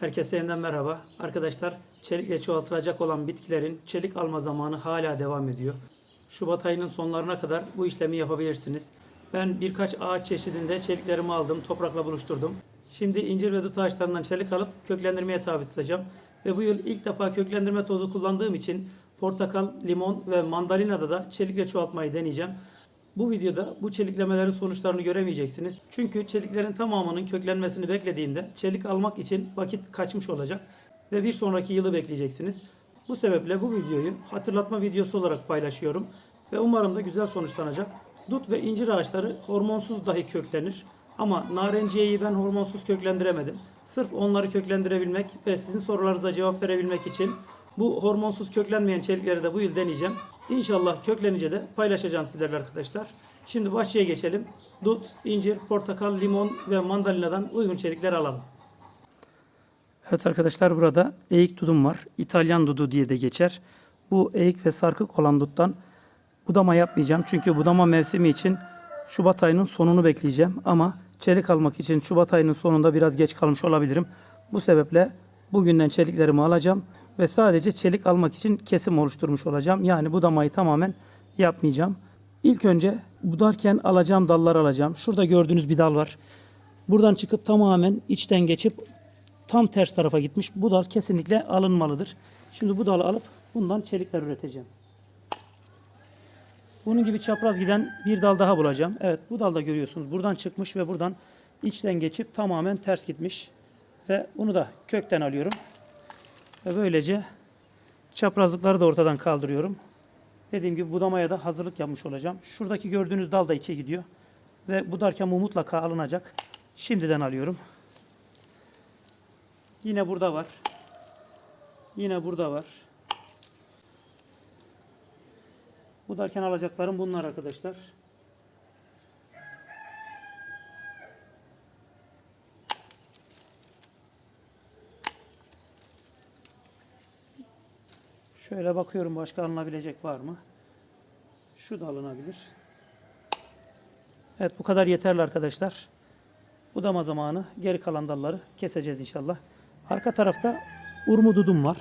Herkese yeniden merhaba. Arkadaşlar çelikle çoğaltılacak olan bitkilerin çelik alma zamanı hala devam ediyor. Şubat ayının sonlarına kadar bu işlemi yapabilirsiniz. Ben birkaç ağaç çeşidinde çeliklerimi aldım, toprakla buluşturdum. Şimdi incir ve dut ağaçlarından çelik alıp köklendirmeye tabi tutacağım. Ve bu yıl ilk defa köklendirme tozu kullandığım için portakal, limon ve mandalinada da çelikle çoğaltmayı deneyeceğim. Bu videoda bu çeliklemelerin sonuçlarını göremeyeceksiniz. Çünkü çeliklerin tamamının köklenmesini beklediğimde çelik almak için vakit kaçmış olacak ve bir sonraki yılı bekleyeceksiniz. Bu sebeple bu videoyu hatırlatma videosu olarak paylaşıyorum ve umarım da güzel sonuçlanacak. Dut ve incir ağaçları hormonsuz dahi köklenir. Ama narenciyeyi ben hormonsuz köklendiremedim. Sırf onları köklendirebilmek ve sizin sorularınıza cevap verebilmek için bu hormonsuz köklenmeyen çelikleri de bu yıl deneyeceğim. İnşallah köklenince de paylaşacağım sizlerle arkadaşlar. Şimdi bahçeye geçelim. Dut, incir, portakal, limon ve mandalinadan uygun çelikler alalım. Evet arkadaşlar burada eğik dudum var. İtalyan dudu diye de geçer. Bu eğik ve sarkık olan duttan budama yapmayacağım. Çünkü budama mevsimi için Şubat ayının sonunu bekleyeceğim. Ama çelik almak için Şubat ayının sonunda biraz geç kalmış olabilirim. Bu sebeple bugünden çeliklerimi alacağım ve sadece çelik almak için kesim oluşturmuş olacağım. Yani budamayı tamamen yapmayacağım. İlk önce budarken alacağım dallar alacağım. Şurada gördüğünüz bir dal var. Buradan çıkıp tamamen içten geçip tam ters tarafa gitmiş. Bu dal kesinlikle alınmalıdır. Şimdi bu dalı alıp bundan çelikler üreteceğim. Bunun gibi çapraz giden bir dal daha bulacağım. Evet bu dalda görüyorsunuz. Buradan çıkmış ve buradan içten geçip tamamen ters gitmiş. Ve bunu da kökten alıyorum. Ve böylece çaprazlıkları da ortadan kaldırıyorum. Dediğim gibi budamaya da hazırlık yapmış olacağım. Şuradaki gördüğünüz dal da içe gidiyor. Ve budarken bu mutlaka alınacak. Şimdiden alıyorum. Yine burada var. Yine burada var. Budarken alacaklarım bunlar arkadaşlar. Şöyle bakıyorum başka alınabilecek var mı? Şu da alınabilir. Evet bu kadar yeterli arkadaşlar. Budama zamanı. Geri kalan dalları keseceğiz inşallah. Arka tarafta urmududum var.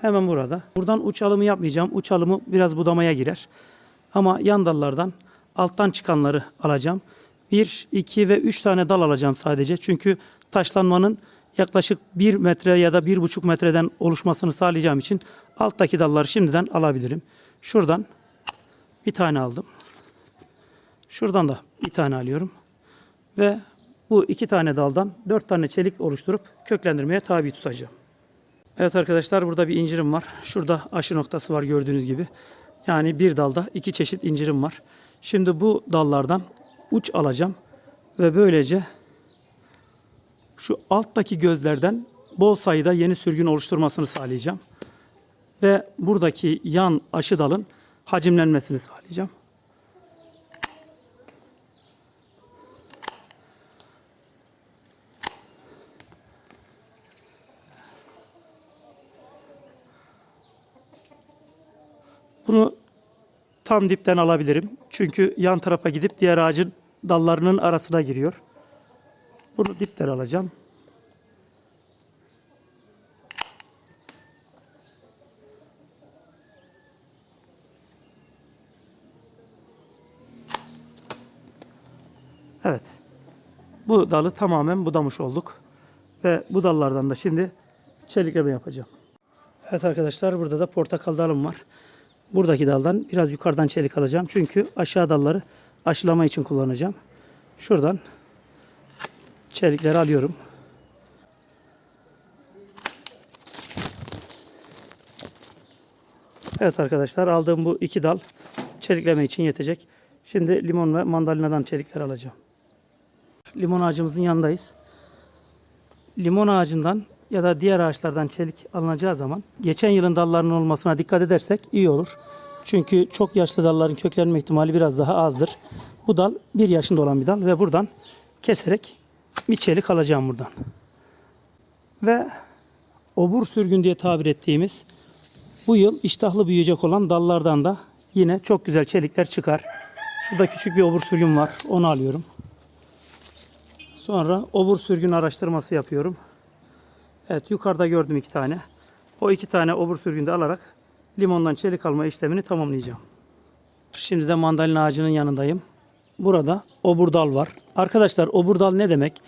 Hemen burada. Buradan uç alımı yapmayacağım. Uç alımı biraz budamaya girer. Ama yan dallardan alttan çıkanları alacağım. 1, 2 ve 3 tane dal alacağım sadece. Çünkü taşlanmanın yaklaşık 1 metre ya da 1,5 metreden oluşmasını sağlayacağım için alttaki dalları şimdiden alabilirim. Şuradan bir tane aldım. Şuradan da bir tane alıyorum. Ve bu iki tane daldan dört tane çelik oluşturup köklendirmeye tabi tutacağım. Evet arkadaşlar burada bir incirim var. Şurada aşı noktası var gördüğünüz gibi. Yani bir dalda iki çeşit incirim var. Şimdi bu dallardan uç alacağım. Ve böylece şu alttaki gözlerden bol sayıda yeni sürgün oluşturmasını sağlayacağım. Ve buradaki yan aşı dalın hacimlenmesini sağlayacağım. Bunu tam dipten alabilirim. Çünkü yan tarafa gidip diğer ağacın dallarının arasına giriyor. Bunu dipten alacağım. Evet. Bu dalı tamamen budamış olduk. Ve bu dallardan da şimdi çelikleme yapacağım. Evet arkadaşlar burada da portakal dalım var. Buradaki daldan biraz yukarıdan çelik alacağım. Çünkü aşağı dalları aşılama için kullanacağım. Şuradan çelikleri alıyorum. Evet arkadaşlar aldığım bu iki dal çelikleme için yetecek. Şimdi limon ve mandalinadan çelikler alacağım. Limon ağacımızın yanındayız. Limon ağacından ya da diğer ağaçlardan çelik alınacağı zaman geçen yılın dallarının olmasına dikkat edersek iyi olur. Çünkü çok yaşlı dalların köklenme ihtimali biraz daha azdır. Bu dal bir yaşında olan bir dal ve buradan keserek bir çelik alacağım buradan. Ve obur sürgün diye tabir ettiğimiz bu yıl iştahlı büyüyecek olan dallardan da yine çok güzel çelikler çıkar. Şurada küçük bir obur sürgün var. Onu alıyorum. Sonra obur sürgün araştırması yapıyorum. Evet yukarıda gördüm iki tane. O iki tane obur sürgünde alarak limondan çelik alma işlemini tamamlayacağım. Şimdi de mandalina ağacının yanındayım. Burada obur dal var. Arkadaşlar obur dal ne demek?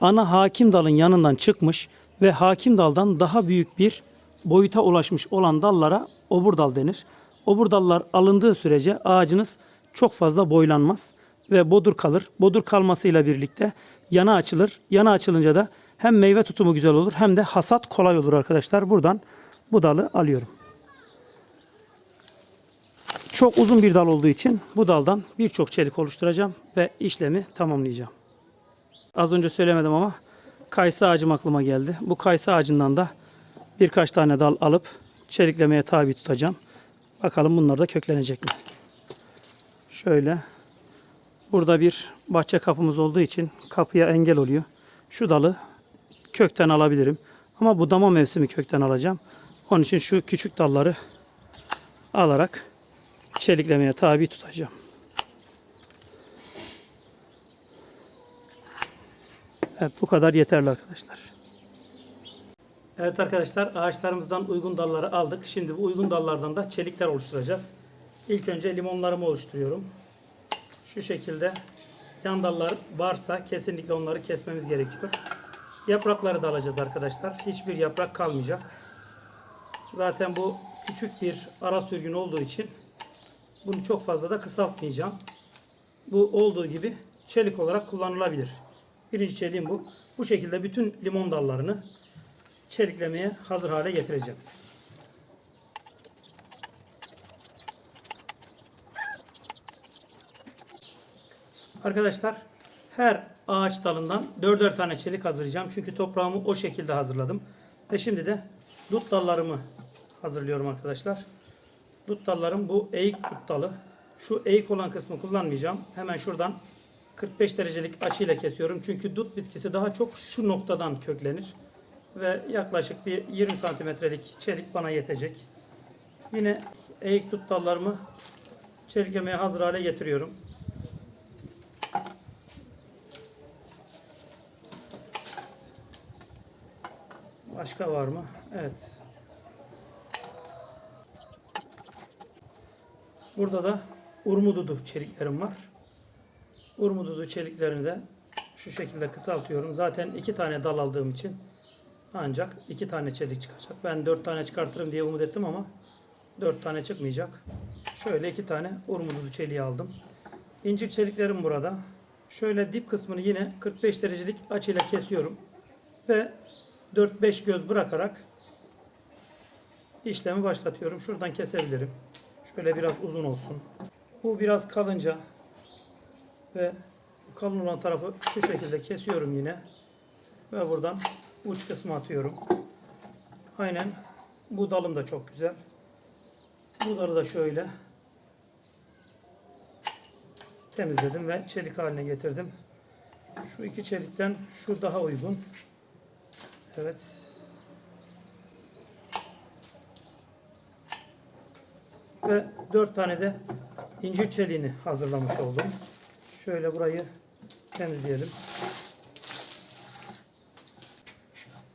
Ana hakim dalın yanından çıkmış ve hakim daldan daha büyük bir boyuta ulaşmış olan dallara obur dal denir. Obur dallar alındığı sürece ağacınız çok fazla boylanmaz ve bodur kalır. Bodur kalmasıyla birlikte yana açılır. Yana açılınca da hem meyve tutumu güzel olur hem de hasat kolay olur arkadaşlar. Buradan bu dalı alıyorum. Çok uzun bir dal olduğu için bu daldan birçok çelik oluşturacağım ve işlemi tamamlayacağım. Az önce söylemedim ama kayısı ağacım aklıma geldi. Bu kayısı ağacından da birkaç tane dal alıp çeliklemeye tabi tutacağım. Bakalım bunlar da köklenecek mi? Şöyle. Burada bir bahçe kapımız olduğu için kapıya engel oluyor. Şu dalı kökten alabilirim. Ama budama mevsimi kökten alacağım. Onun için şu küçük dalları alarak çeliklemeye tabi tutacağım. Evet bu kadar yeterli arkadaşlar. Evet arkadaşlar ağaçlarımızdan uygun dalları aldık. Şimdi bu uygun dallardan da çelikler oluşturacağız. İlk önce limonlarımı oluşturuyorum. Şu şekilde yan dallar varsa kesinlikle onları kesmemiz gerekiyor. Yaprakları da alacağız arkadaşlar. Hiçbir yaprak kalmayacak. Zaten bu küçük bir ara sürgün olduğu için bunu çok fazla da kısaltmayacağım. Bu olduğu gibi çelik olarak kullanılabilir. Birinci çeliğim bu. Bu şekilde bütün limon dallarını çeliklemeye hazır hale getireceğim. Arkadaşlar her ağaç dalından dörder tane çelik hazırlayacağım. Çünkü toprağımı o şekilde hazırladım. Ve şimdi de dut dallarımı hazırlıyorum arkadaşlar. Dut dallarım bu eğik dut dalı. Şu eğik olan kısmı kullanmayacağım. Hemen şuradan 45 derecelik açıyla kesiyorum. Çünkü dut bitkisi daha çok şu noktadan köklenir. Ve yaklaşık bir 20 santimetrelik çelik bana yetecek. Yine eğik dut dallarımı çeliklemeye hazır hale getiriyorum. Başka var mı? Evet. Burada da urmududu çeliklerim var. Urmududu çeliklerini de şu şekilde kısaltıyorum. Zaten iki tane dal aldığım için ancak iki tane çelik çıkacak. Ben dört tane çıkartırım diye umut ettim ama dört tane çıkmayacak. Şöyle iki tane urmududu çeliği aldım. İncir çeliklerim burada. Şöyle dip kısmını yine 45 derecelik açıyla kesiyorum. Ve 4-5 göz bırakarak işlemi başlatıyorum. Şuradan kesebilirim. Şöyle biraz uzun olsun. Bu biraz kalınca ve kalın olan tarafı şu şekilde kesiyorum yine. Ve buradan uç kısmı atıyorum. Aynen bu dalım da çok güzel. Bu dalı da şöyle temizledim ve çelik haline getirdim. Şu iki çelikten şu daha uygun. Evet. Ve dört tane de incir çeliğini hazırlamış oldum. Şöyle burayı temizleyelim.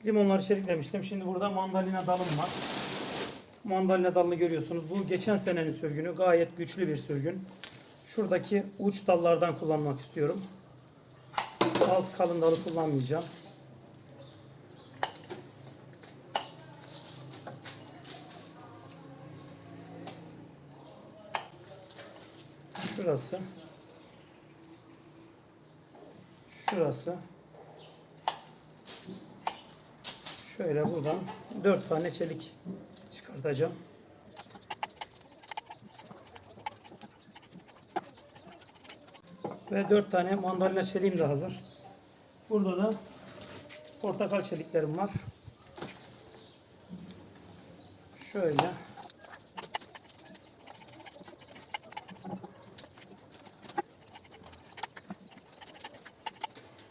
Limonları çeliklemiştim. Şimdi burada mandalina dalım var. Mandalina dalını görüyorsunuz. Bu geçen senenin sürgünü. Gayet güçlü bir sürgün. Şuradaki uç dallardan kullanmak istiyorum. Alt kalın dalı kullanmayacağım. Şurası. Şurası. Şöyle buradan dört tane çelik çıkartacağım. Ve dört tane mandalina çeliğim de hazır. Burada da portakal çeliklerim var. Şöyle.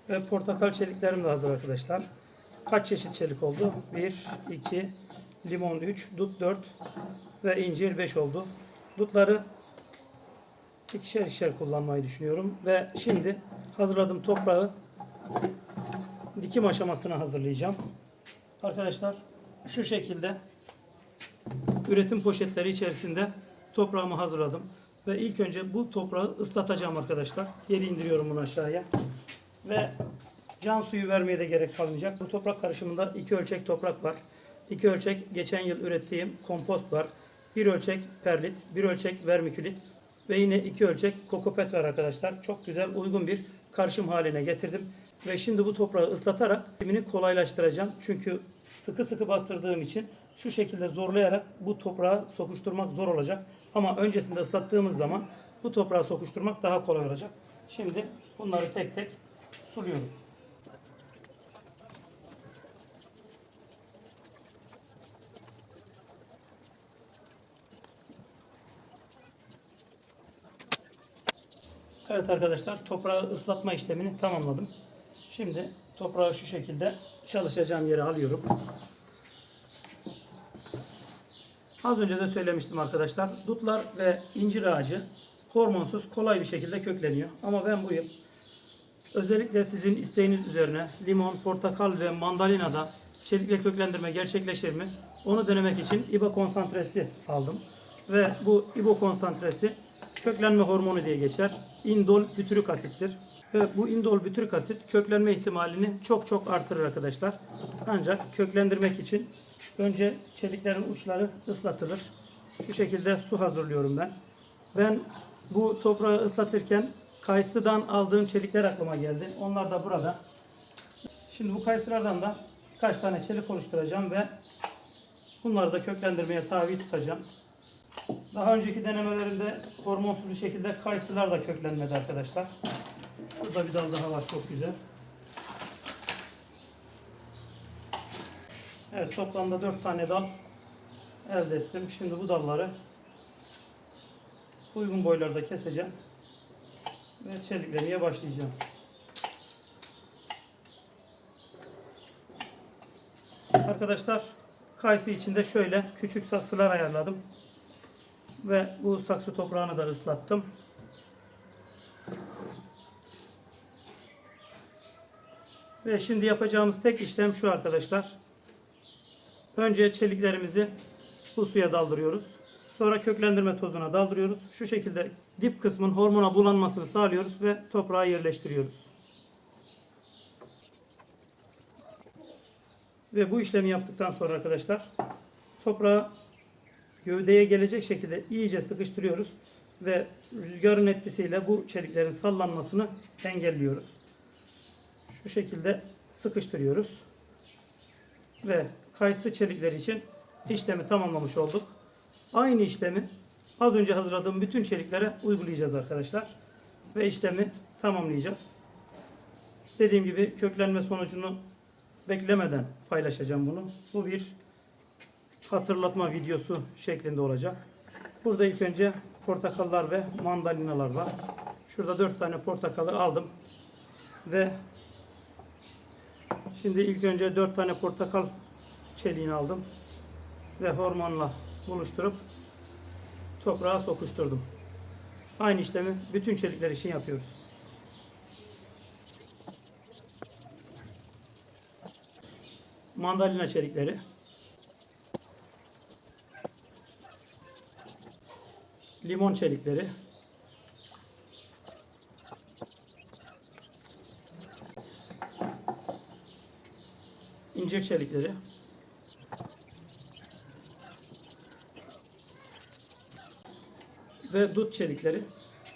Ve portakal çeliklerim de hazır arkadaşlar. Kaç çeşit çelik oldu? 1, 2, limon 3, dut 4 ve incir 5 oldu. Dutları ikişer ikişer kullanmayı düşünüyorum. Ve şimdi hazırladığım toprağı dikim aşamasına hazırlayacağım. Arkadaşlar şu şekilde üretim poşetleri içerisinde toprağımı hazırladım. Ve ilk önce bu toprağı ıslatacağım arkadaşlar. Geri indiriyorum bunu aşağıya. Ve can suyu vermeye de gerek kalmayacak. Bu toprak karışımında iki ölçek toprak var. İki ölçek geçen yıl ürettiğim kompost var. Bir ölçek perlit, bir ölçek vermikülit ve yine iki ölçek kokopet var arkadaşlar. Çok güzel uygun bir karışım haline getirdim. Ve şimdi bu toprağı ıslatarak üretimini kolaylaştıracağım. Çünkü sıkı sıkı bastırdığım için şu şekilde zorlayarak bu toprağı sokuşturmak zor olacak. Ama öncesinde ıslattığımız zaman bu toprağı sokuşturmak daha kolay olacak. Şimdi bunları tek tek suluyorum. Evet arkadaşlar toprağı ıslatma işlemini tamamladım. Şimdi toprağı şu şekilde çalışacağım yere alıyorum. Az önce de söylemiştim arkadaşlar. Dutlar ve incir ağacı hormonsuz kolay bir şekilde kökleniyor. Ama ben bu yıl özellikle sizin isteğiniz üzerine limon, portakal ve mandalinada çelikle köklendirme gerçekleşir mi? Onu denemek için İBA konsantresi aldım. Ve bu İBO konsantresi köklenme hormonu diye geçer. İndol bütürik asittir. Ve bu indol bütürik asit köklenme ihtimalini çok çok artırır arkadaşlar. Ancak köklendirmek için önce çeliklerin uçları ıslatılır. Şu şekilde su hazırlıyorum ben. Ben bu toprağı ıslatırken kayısıdan aldığım çelikler aklıma geldi. Onlar da burada. Şimdi bu kayısılardan da birkaç tane çelik oluşturacağım ve bunları da köklendirmeye tabi tutacağım. Daha önceki denemelerimde hormonsuz bir şekilde kayısılar da köklenmedi arkadaşlar. Burada bir dal daha var çok güzel. Evet toplamda 4 tane dal elde ettim. Şimdi bu dalları uygun boylarda keseceğim ve çeliklemeye başlayacağım. Arkadaşlar kayısı içinde şöyle küçük saksılar ayarladım. Ve bu saksı toprağını da ıslattım. Ve şimdi yapacağımız tek işlem şu arkadaşlar. Önce çeliklerimizi bu suya daldırıyoruz. Sonra köklendirme tozuna daldırıyoruz. Şu şekilde dip kısmın hormona bulanmasını sağlıyoruz ve toprağa yerleştiriyoruz. Ve bu işlemi yaptıktan sonra arkadaşlar toprağı gövdeye gelecek şekilde iyice sıkıştırıyoruz ve rüzgarın etkisiyle bu çeliklerin sallanmasını engelliyoruz. Şu şekilde sıkıştırıyoruz. Ve kayısı çelikleri için işlemi tamamlamış olduk. Aynı işlemi az önce hazırladığım bütün çeliklere uygulayacağız arkadaşlar. Ve işlemi tamamlayacağız. Dediğim gibi köklenme sonucunu beklemeden paylaşacağım bunu. Bu bir hatırlatma videosu şeklinde olacak. Burada ilk önce portakallar ve mandalinalar var. Şurada 4 tane portakalı aldım. Ve şimdi ilk önce 4 tane portakal çeliğini aldım. Ve hormonla buluşturup toprağa sokuşturdum. Aynı işlemi bütün çelikler için yapıyoruz. Mandalina çelikleri. limon çelikleri, incir çelikleri, ve dut çelikleri.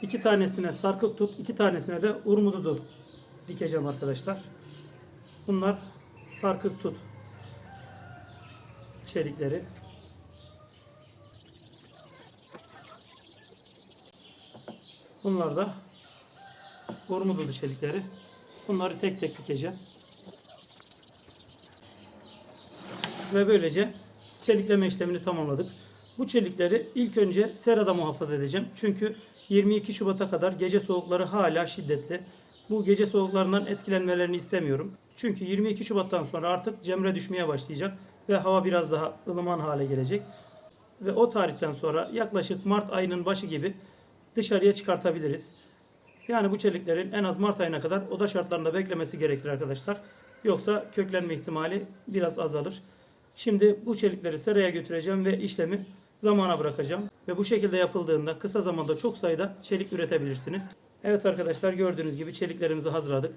İki tanesine sarkık tut, iki tanesine de urmududu dikeceğim arkadaşlar. Bunlar sarkık tut çelikleri. Bunlar da urmududu çelikleri. Bunları tek tek dikeceğim. Ve böylece çelikleme işlemini tamamladık. Bu çelikleri ilk önce serada muhafaza edeceğim. Çünkü 22 Şubat'a kadar gece soğukları hala şiddetli. Bu gece soğuklarından etkilenmelerini istemiyorum. Çünkü 22 Şubat'tan sonra artık cemre düşmeye başlayacak ve hava biraz daha ılıman hale gelecek. Ve o tarihten sonra yaklaşık Mart ayının başı gibi dışarıya çıkartabiliriz. Yani bu çeliklerin en az Mart ayına kadar oda şartlarında beklemesi gerekir arkadaşlar. Yoksa köklenme ihtimali biraz azalır. Şimdi bu çelikleri seraya götüreceğim ve işlemi zamana bırakacağım. Ve bu şekilde yapıldığında kısa zamanda çok sayıda çelik üretebilirsiniz. Evet arkadaşlar gördüğünüz gibi çeliklerimizi hazırladık.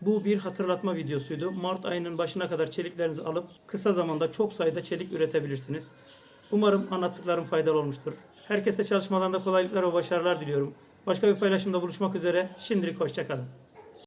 Bu bir hatırlatma videosuydu. Mart ayının başına kadar çeliklerinizi alıp kısa zamanda çok sayıda çelik üretebilirsiniz. Umarım anlattıklarım faydalı olmuştur. Herkese çalışmalarında kolaylıklar ve başarılar diliyorum. Başka bir paylaşımda buluşmak üzere. Şimdilik hoşçakalın.